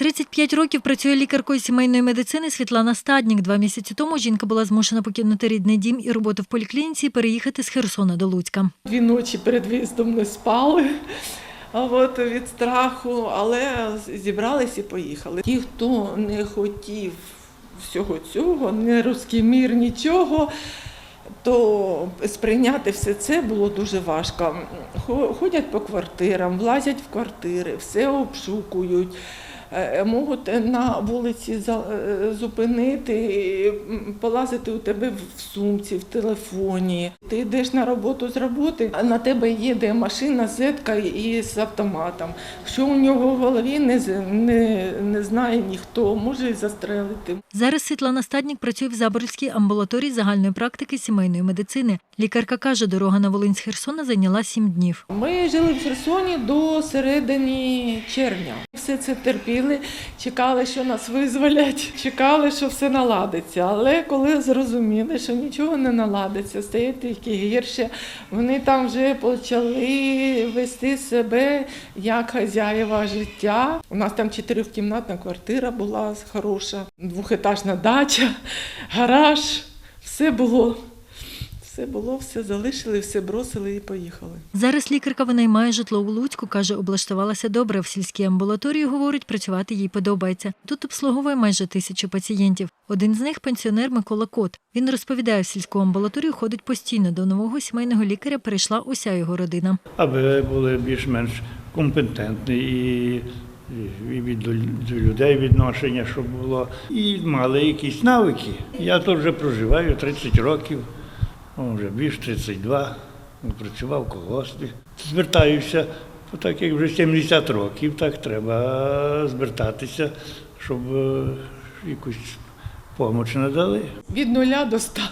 35 років працює лікаркою сімейної медицини Світлана Стаднік. Два місяці тому жінка була змушена покинути рідний дім і роботу в поліклініці і переїхати з Херсона до Луцька. Дві ночі перед виїздом не спали. А от від страху, але зібрались і поїхали. Ті, хто не хотів всього цього, не руський мір, нічого, то сприйняти все це було дуже важко. Хо- Ходять по квартирам, влазять в квартири, все обшукують. Е, Можуть на вулиці е, зупинити, полазити у тебе в сумці, в телефоні. Ти йдеш на роботу з роботи, а на тебе їде машина зетка із автоматом. Що у нього в голові не, з- не, не знає ніхто, може і застрелити. Зараз Світлана Стаднік працює в Заборівській амбулаторії загальної практики сімейної медицини. Лікарка каже, дорога на Волинь з Херсона зайняла сім днів. Ми жили в Херсоні до середини червня. Все це терпіли, чекали, що нас визволять, чекали, що все наладиться. Але коли зрозуміли, що нічого не наладиться, стає тільки гірше, вони там вже почали вести себе як хазяєва життя. У нас там чотирикімнатна квартира була хороша, двохетажна дача, гараж, все було. Все було, все залишили, все бросили і поїхали. Зараз лікарка винаймає житло у Луцьку. каже, облаштувалася добре. В сільській амбулаторії говорить, працювати їй подобається. Тут обслуговує майже тисячу пацієнтів. Один з них пенсіонер Микола Кот. Він розповідає, в сільську амбулаторію ходить постійно. До нового сімейного лікаря перейшла уся його родина. аби були більш-менш компетентні і, і від до людей відношення, щоб було, і мали якісь навики. Я тут вже проживаю 30 років, вже більш 32, працював в колгоспі. Звертаюся, то так як вже 70 років, так треба звертатися, щоб е, якусь допомогу надали. Від нуля до ста.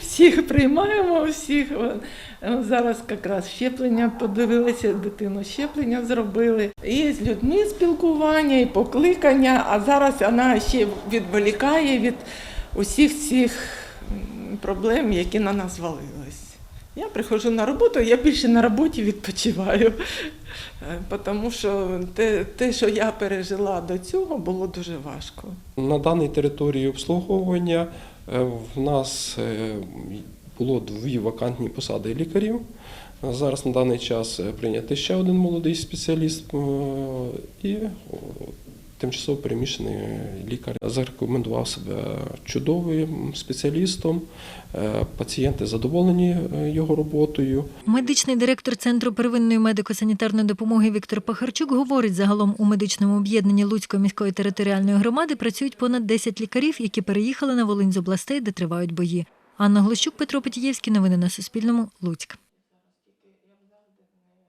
Всіх приймаємо, всіх. Е, Зараз якраз щеплення подивилися, дитину щеплення зробили. І з людьми спілкування, і покликання, а зараз вона ще відволікає від усіх цих проблем, які на нас звалились. Я приходжу на роботу, я більше на роботі відпочиваю, Е, тому що те, те, що я пережила до цього, було дуже важко. На даній території обслуговування е, в нас е, було дві вакантні посади лікарів. Зараз на даний час прийнятий ще один молодий спеціаліст і тимчасово переміщений лікар зарекомендував себе чудовим спеціалістом. Е, Пацієнти задоволені е, його роботою. Медичний директор Центру первинної медико-санітарної допомоги Віктор Пахарчук говорить, загалом у медичному об'єднанні Луцької міської територіальної громади працюють понад 10 лікарів, які переїхали на Волинь з областей, де тривають бої. Анна Глощук, Петро Петієвський. Новини на Суспільному. Луцьк.